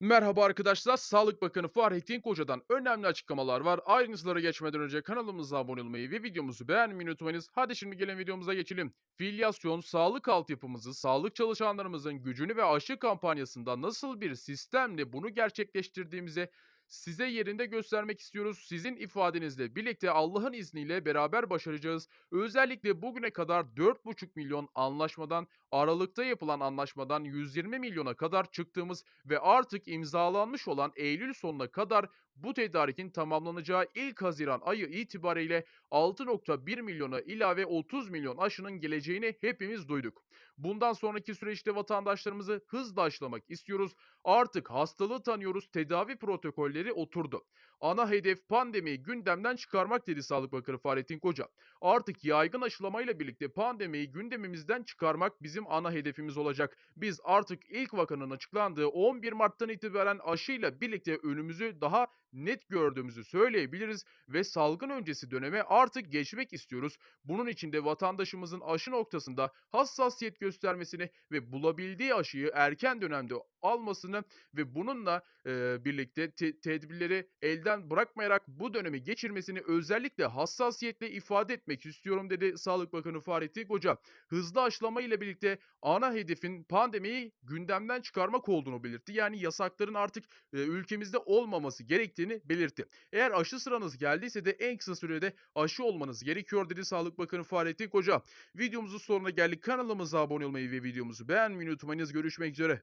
Merhaba arkadaşlar, Sağlık Bakanı Fahrettin Koca'dan önemli açıklamalar var. Ayrıntılara geçmeden önce kanalımıza abone olmayı ve videomuzu beğenmeyi unutmayınız. Hadi şimdi gelin videomuza geçelim. Filyasyon, sağlık altyapımızı, sağlık çalışanlarımızın gücünü ve aşı kampanyasında nasıl bir sistemle bunu gerçekleştirdiğimize size yerinde göstermek istiyoruz. Sizin ifadenizle birlikte Allah'ın izniyle beraber başaracağız. Özellikle bugüne kadar 4,5 milyon anlaşmadan, Aralık'ta yapılan anlaşmadan 120 milyona kadar çıktığımız ve artık imzalanmış olan Eylül sonuna kadar bu tedarikin tamamlanacağı ilk Haziran ayı itibariyle 6.1 milyona ilave 30 milyon aşının geleceğini hepimiz duyduk. Bundan sonraki süreçte vatandaşlarımızı hızla aşılamak istiyoruz. Artık hastalığı tanıyoruz, tedavi protokolleri oturdu. Ana hedef pandemiyi gündemden çıkarmak dedi Sağlık Bakanı Fahrettin Koca. Artık yaygın aşılamayla birlikte pandemiyi gündemimizden çıkarmak bizim ana hedefimiz olacak. Biz artık ilk vakanın açıklandığı 11 Mart'tan itibaren aşıyla birlikte önümüzü daha net gördüğümüzü söyleyebiliriz ve salgın öncesi döneme artık geçmek istiyoruz. Bunun için de vatandaşımızın aşı noktasında hassasiyet göstermesini ve bulabildiği aşıyı erken dönemde almasını ve bununla eee, birlikte te- tedbirleri elden bırakmayarak bu dönemi geçirmesini özellikle hassasiyetle ifade etmek istiyorum dedi Sağlık Bakanı Fahrettin Koca. Hızlı aşılama ile birlikte ana hedefin pandemiyi gündemden çıkarmak olduğunu belirtti. Yani yasakların artık e, ülkemizde olmaması gerektiğini belirtti. Eğer aşı sıranız geldiyse de en kısa sürede aşı olmanız gerekiyor dedi Sağlık Bakanı Fahrettin Koca. Videomuzun sonuna geldik. Kanalımıza abone olmayı ve videomuzu beğenmeyi unutmayınız. Görüşmek üzere.